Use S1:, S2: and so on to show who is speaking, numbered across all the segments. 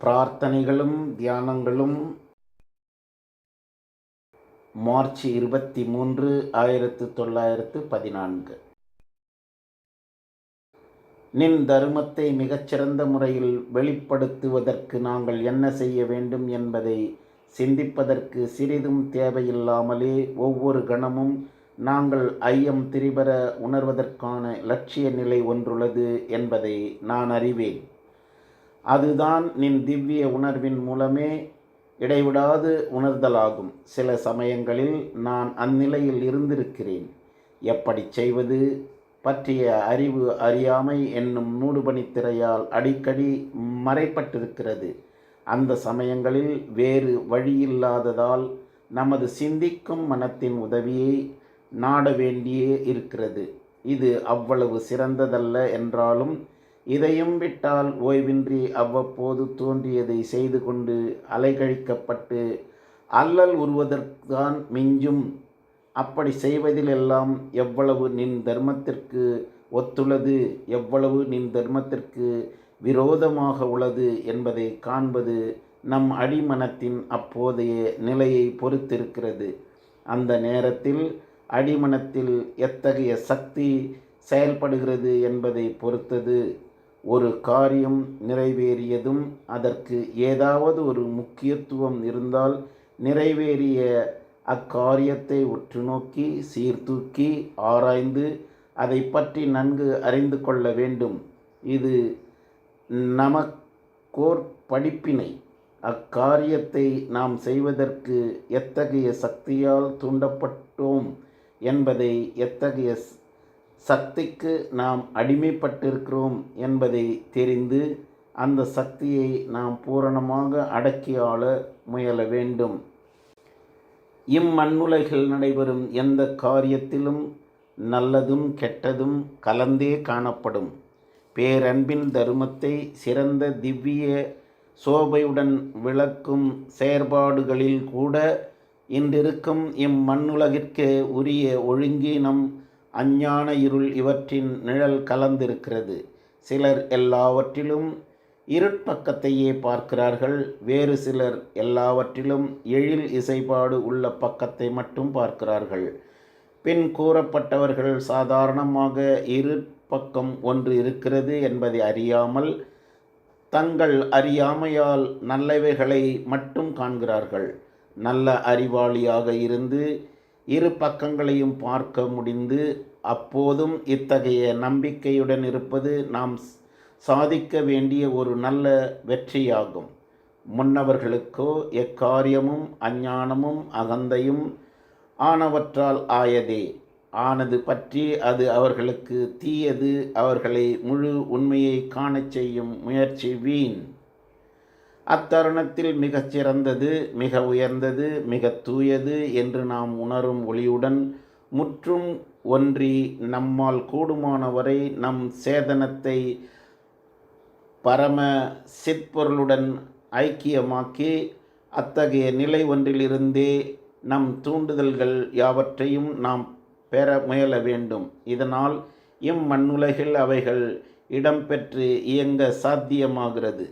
S1: பிரார்த்தனைகளும் தியானங்களும். March இருபத்தி மூன்று ஆயிரத்து தொள்ளாயிரத்து பதினான்கு. நின் தருமத்தை மிகச்சிறந்த முறையில் வெளிப்படுத்துவதற்கு நாங்கள் என்ன செய்ய வேண்டும் என்பதை சிந்திப்பதற்கு சிறிதும் தேவையில்லாமலே ஒவ்வொரு கணமும் நாங்கள் ஐயம் திரிபர உணர்வதற்கான லட்சிய நிலை ஒன்றுள்ளது என்பதை நான் அறிவேன். அதுதான் நின் திவ்ய உணர்வின் மூலமே இடைவிடாது உணர்தலாகும். சில சமயங்களில் நான் அந்நிலையில் இருந்திருக்கிறேன். எப்படி செய்வது? பற்றிய அறிவு அறியாமை என்னும் மூடுபனித்திரையால் அடிக்கடி மறைப்பட்டிருக்கிறது. அந்த சமயங்களில் வேறு வழியில்லாததால் நமது சிந்திக்கும் மனத்தின் உதவியை நாட வேண்டியே இருக்கிறது. இது அவ்வளவு சிறந்ததல்ல என்றாலும் இதையும் விட்டால் ஓய்வின்றி அவ்வப்போது தோன்றியதை செய்து கொண்டு அலைகழிக்கப்பட்டு அல்லல் உருவதற்குதான் மிஞ்சும். அப்படி செய்வதிலெல்லாம் எவ்வளவு நின் தர்மத்திற்கு ஒத்துள்ளது எவ்வளவு நின் தர்மத்திற்கு விரோதமாக உள்ளது என்பதை காண்பது நம் அடிமனத்தின் அப்போதைய நிலையை பொறுத்திருக்கிறது. அந்த நேரத்தில் அடிமனத்தில் எத்தகைய சக்தி செயல்படுகிறது என்பதை பொறுத்தது. ஒரு காரியம் நிறைவேறியதும் அதற்கு ஏதாவது ஒரு முக்கியத்துவம் இருந்தால் நிறைவேறிய அக்காரியத்தை உற்று நோக்கி சீர்தூக்கி ஆராய்ந்து அதை பற்றி நன்கு அறிந்து கொள்ள வேண்டும். இது நமக்கோர் படிப்பினை. அக்காரியத்தை நாம் செய்வதற்கு எத்தகைய சக்தியால் தூண்டப்பட்டோம் என்பதை எத்தகைய சக்திக்கு நாம் அடிமைப்பட்டிருக்கிறோம் என்பதை தெரிந்து அந்த சக்தியை நாம் பூரணமாக அடக்கியாள முயல வேண்டும். இம்மண்ணுலகில் நடைபெறும் எந்த காரியத்திலும் நல்லதும் கெட்டதும் கலந்தே காணப்படும். பேரன்பின் தருமத்தை சிறந்த திவ்ய சோபையுடன் விளக்கும் செயற்பாடுகளில் கூட இன்றிருக்கும் இம்மண்ணுலகிற்கு உரிய ஒழுங்கீனம் அஞ்ஞான இருள் இவற்றின் நிழல் கலந்திருக்கிறது. சிலர் எல்லாவற்றிலும் இருட்பக்கத்தையே பார்க்கிறார்கள். வேறு சிலர் எல்லாவற்றிலும் எழில் இசைப்பாடு உள்ள பக்கத்தை மட்டும் பார்க்கிறார்கள். பின் கூறப்பட்டவர்கள் சாதாரணமாக இருட்பக்கம் பக்கம் ஒன்று இருக்கிறது என்பதை அறியாமல் தங்கள் அறியாமையால் நல்லவைகளை மட்டும் காண்கிறார்கள். நல்ல அறிவாளியாக இருந்து இரு பக்கங்களையும் பார்க்க முடிந்து அப்போதும் இத்தகைய நம்பிக்கையுடன் இருப்பது நாம் சாதிக்க வேண்டிய ஒரு நல்ல வெற்றியாகும். முன்னவர்களுக்கோ எக்காரியமும் அஞ்ஞானமும் அகந்தையும் ஆனவற்றால் ஆயதே. ஆனது பற்றி அது அவர்களுக்கு தீயது அவர்களை முழு உண்மையை காணச் செய்யும் முயற்சி வீண். அத்தருணத்தில் மிகச் சிறந்தது மிக உயர்ந்தது மிக தூயது என்று நாம் உணரும் ஒளியுடன் முற்றும் ஒன்றி நம்மால் கூடுமானவரை நம் சேதனத்தை பரம சிற்பொருளுடன் ஐக்கியமாக்கி அத்தகைய நிலை ஒன்றிலிருந்தே நம் தூண்டுதல்கள் யாவற்றையும் நாம் பெற முயல வேண்டும். இதனால் இம்மண்ணுலகில் அவைகள் இடம்பெற்று இயங்க சாத்தியமாகிறது.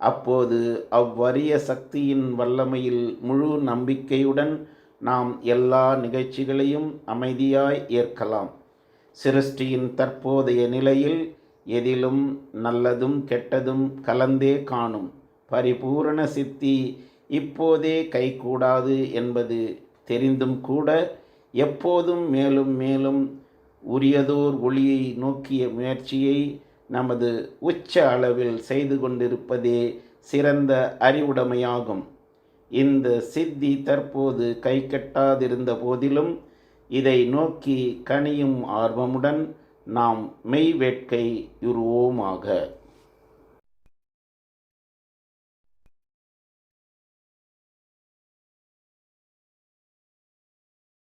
S1: அப்போது அவ்வரிய சக்தியின் வல்லமையில் முழு நம்பிக்கையுடன் நாம் எல்லா நிகழ்ச்சிகளையும் அமைதியாய் ஏற்கலாம். சிருஷ்டியின் தற்போதைய நிலையில் எதிலும் நல்லதும் கெட்டதும் கலந்தே காணும். பரிபூரண சித்தி இப்போதே கைகூடாது என்பது தெரிந்தும் கூட எப்போதும் மேலும் மேலும் உரியதோர் ஒளியை நோக்கிய முயற்சியை நமது உச்ச அளவில் செய்து கொண்டிருப்பதே சிறந்த அறிவுடைமையாகும். இந்த சித்தி தற்போது கை கட்டாதிருந்த போதிலும் இதை நோக்கி கனியும் ஆர்வமுடன் நாம் மெய் வேட்கை உருவோமாக